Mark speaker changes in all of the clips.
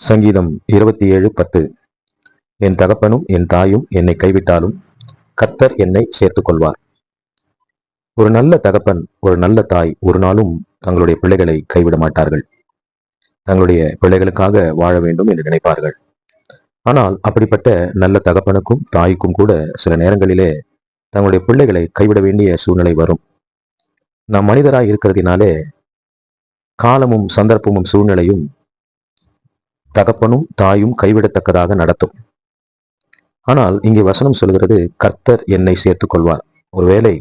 Speaker 1: சங்கீதம் இருபத்தி ஏழு பத்து. என் தகப்பனும் என் தாயும் என்னை கைவிட்டாலும் கர்த்தர் என்னை சேர்த்துக் கொள்வார் ஒரு நல்ல தகப்பன் ஒரு நல்ல தாய் ஒரு நாளும் தங்களுடைய பிள்ளைகளை கைவிட மாட்டார்கள். தங்களுடைய பிள்ளைகளுக்காக வாழ வேண்டும் என்று நினைப்பார்கள். ஆனால் அப்படிப்பட்ட நல்ல தகப்பனுக்கும் தாய்க்கும் கூட சில நேரங்களிலே தங்களுடைய பிள்ளைகளை கைவிட வேண்டிய சூழ்நிலை வரும். நாம் மனிதராய் இருக்கிறதுனாலே காலமும் சந்தர்ப்பமும் சூழ்நிலையும் தகப்பனும் தாயும் கைவிடத்தக்கதாக நடத்தும். ஆனால் இங்கே வசனம் சொல்கிறது கர்த்தர் என்னை சேர்த்துக் கொள்வார் ஒருவேளை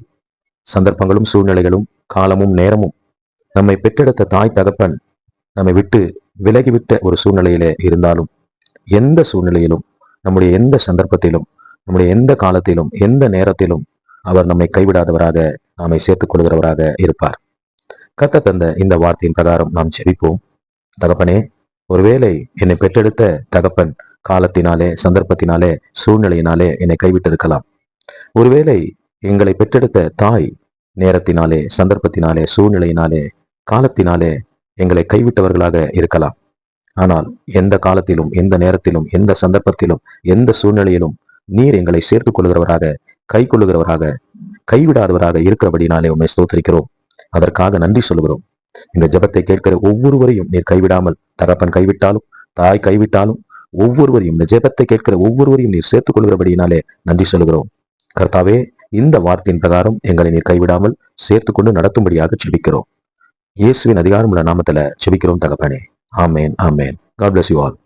Speaker 1: சந்தர்ப்பங்களும் சூழ்நிலைகளும் காலமும் நேரமும் நம்மை பெற்றெடுத்த தாய் தகப்பன் நம்மை விட்டு விலகிவிட்ட ஒரு சூழ்நிலையிலே இருந்தாலும் எந்த சூழ்நிலையிலும் நம்முடைய எந்த சந்தர்ப்பத்திலும் நம்முடைய எந்த காலத்திலும் எந்த நேரத்திலும் அவர் நம்மை கைவிடாதவராக நாமை சேர்த்துக் கொள்கிறவராக இருப்பார். கத்த தந்த இந்த வார்த்தையின் பிரகாரம் நாம் செவிப்போம் தகப்பனே ஒருவேளை என்னை பெற்றெடுத்த தகப்பன் காலத்தினாலே சந்தர்ப்பத்தினாலே சூழ்நிலையினாலே என்னை கைவிட்டிருக்கலாம். ஒருவேளை எங்களை பெற்றெடுத்த தாய் நேரத்தினாலே சந்தர்ப்பத்தினாலே சூழ்நிலையினாலே காலத்தினாலே எங்களை கைவிட்டவர்களாக இருக்கலாம். ஆனால் எந்த காலத்திலும் எந்த நேரத்திலும் எந்த சந்தர்ப்பத்திலும் எந்த சூழ்நிலையிலும் நீர் எங்களை சேர்த்துக் கொள்கிறவராக கை கொள்ளுகிறவராக கைவிடாதவராக இருக்கிறபடினாலே உண்மை ஸ்தோத்திரிக்கிறோம். அதற்காக நன்றி சொல்கிறோம் இந்த ஜபத்தை கேட்கிற ஒவ்வொருவரையும் நீர் கைவிடாமல் தகப்பன் கைவிட்டாலும் தாய் கைவிட்டாலும் ஒவ்வொருவரையும் இந்த ஜெபத்தை கேட்கிற ஒவ்வொருவரையும் நீர் சேர்த்துக் கொள்கிறபடியினாலே நன்றி சொல்கிறோம் கர்த்தாவே இந்த வார்த்தையின் பிரகாரம் எங்களை நீர் கைவிடாமல் சேர்த்து கொண்டு நடத்தும்படியாக செபிக்கிறோம் இயேசுவின் அதிகாரமுள்ள நாமத்துல செபிக்கிறோம் தகப்பனே. ஆமேன் ஆமேன். God bless you all